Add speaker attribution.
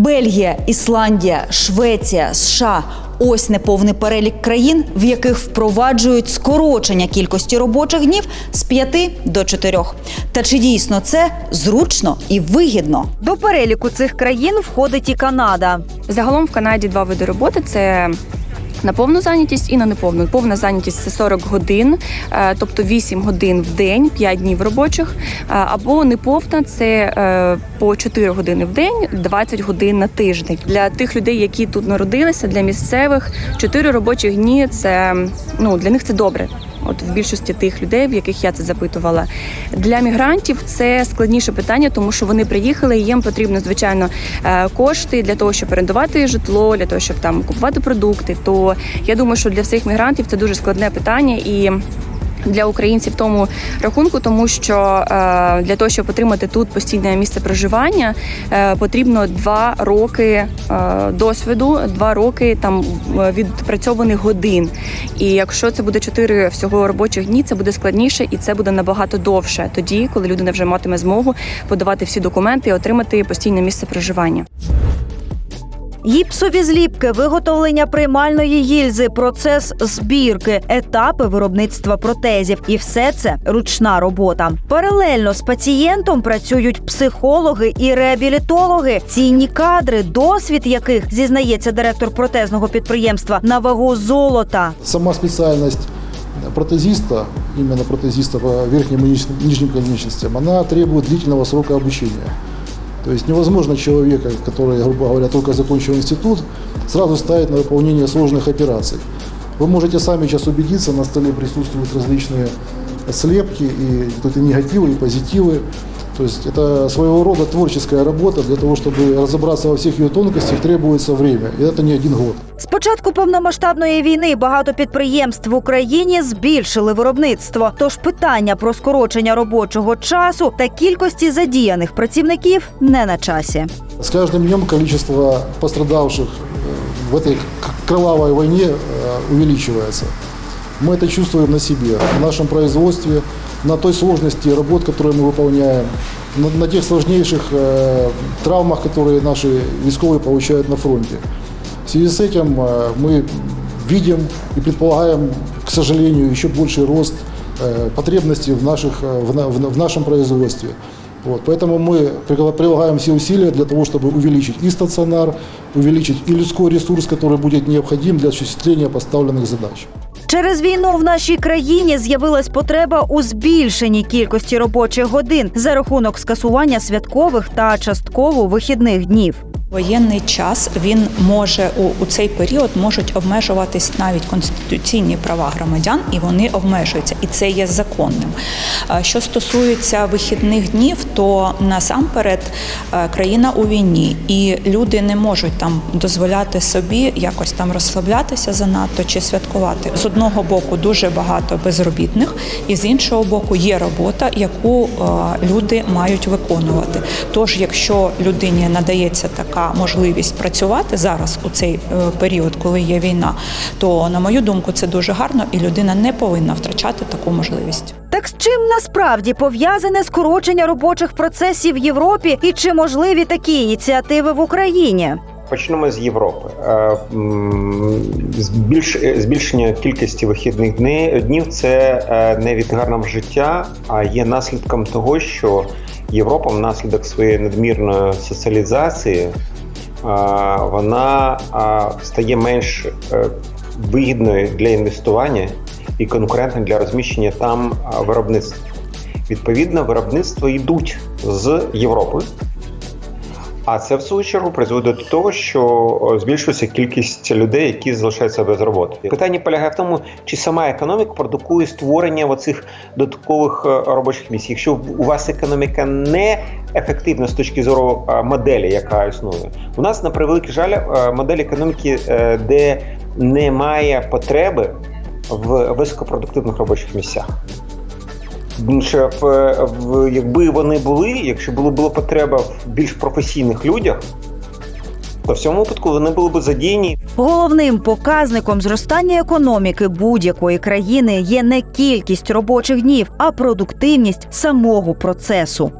Speaker 1: Бельгія, Ісландія, Швеція, США. Ось неповний перелік країн, в яких впроваджують скорочення кількості робочих днів з п'яти до чотирьох. Та чи дійсно це зручно і вигідно?
Speaker 2: До переліку цих країн входить і Канада.
Speaker 3: Загалом в Канаді два види роботи: це на повну зайнятість і на неповну. Повна зайнятість це 40 годин, е, тобто 8 годин в день, 5 днів робочих. Е, Або неповна це е, по 4 години в день, 20 годин на тиждень. Для тих людей, які тут народилися, для місцевих 4 робочі дні це ну для них це добре. От в більшості тих людей, в яких я це запитувала, для мігрантів це складніше питання, тому що вони приїхали, і їм потрібно звичайно е, кошти для того, щоб орендувати житло, для того, щоб там купувати продукти. То я думаю, що для всіх мігрантів це дуже складне питання і. Для українців в тому рахунку, тому що е, для того, щоб отримати тут постійне місце проживання, е, потрібно два роки е, досвіду, два роки там відпрацьованих годин. І якщо це буде чотири всього робочих дні, це буде складніше і це буде набагато довше. Тоді, коли людина вже матиме змогу подавати всі документи і отримати постійне місце проживання.
Speaker 2: Гіпсові зліпки, виготовлення приймальної гільзи, процес збірки, етапи виробництва протезів і все це ручна робота. Паралельно з пацієнтом працюють психологи і реабілітологи. Цінні кадри, досвід яких зізнається директор протезного підприємства на вагу золота.
Speaker 4: Сама специальность протезиста, именно протезиста по верхним и ниж- нижним конечностям, она требует длительного срока обучения. То есть невозможно человека, который, грубо говоря, только закончил институт, сразу ставить на выполнение сложных операций. Вы можете сами сейчас убедиться, на столе присутствуют различные слепки, и тут и негативы, и позитивы. То есть это своего рода творческая работа. Для того, чтобы разобраться во всех ее тонкостях, требуется время. И это не один год.
Speaker 2: З початку повномасштабної війни багато підприємств в Україні збільшили виробництво. Тож питання про скорочення робочого часу та кількості задіяних працівників не на часі.
Speaker 4: С каждым днем количество пострадавших э, в этой к- кровавой войне э, увеличивается. Мы это чувствуем на себе, в нашем производстве, на той сложности работ, которые мы выполняем, на, на тех сложнейших э, травмах, которые наши військовые получают на фронте. В связи с этим э, мы видим и предполагаем, к сожалению, еще больший рост э, потребностей в, наших, э, в, в в нашем производстве. Вот, поэтому мы прилагаем все усилия для того, чтобы увеличить и стационар, увеличить и людской ресурс, который будет необходим для осуществления поставленных задач.
Speaker 2: Через війну в нашій країні з'явилась потреба у збільшенні кількості робочих годин за рахунок скасування святкових та частково вихідних днів.
Speaker 5: Воєнний час він може у, у цей період можуть обмежуватись навіть конституційні права громадян, і вони обмежуються, і це є законним. Що стосується вихідних днів, то насамперед е, країна у війні, і люди не можуть там дозволяти собі якось там розслаблятися занадто чи святкувати. З одного боку дуже багато безробітних, і з іншого боку є робота, яку е, люди мають виконувати. Тож, якщо людині надається така можливість працювати зараз у цей е, період, коли є війна, то на мою думку це дуже гарно, і людина не повинна втрачати таку можливість.
Speaker 2: Так з чим насправді пов'язане скорочення робочих процесів в Європі і чи можливі такі ініціативи в Україні?
Speaker 6: Почнемо з Європи. Е, збільш- Збільшення кількості вихідних дни- днів це е, не від гарного життя, а є наслідком того, що Європа внаслідок своєї надмірної соціалізації вона стає менш е, вигідною для інвестування і конкурентною для розміщення там виробництв. Відповідно, виробництво йдуть з Європи. А це в свою чергу призводить до того, що збільшується кількість людей, які залишаються без роботи. Питання полягає в тому, чи сама економіка продукує створення оцих додаткових е, робочих місць. Якщо у вас економіка не ефективна з точки зору е, моделі, яка існує, у нас на превеликий жаль е, модель економіки, де немає потреби в високопродуктивних робочих місцях. Інше, в, в, якби вони були, якщо було була потреба в більш професійних людях, то в цьому випадку вони були б задіяні
Speaker 2: Головним показником зростання економіки будь-якої країни є не кількість робочих днів, а продуктивність самого процесу.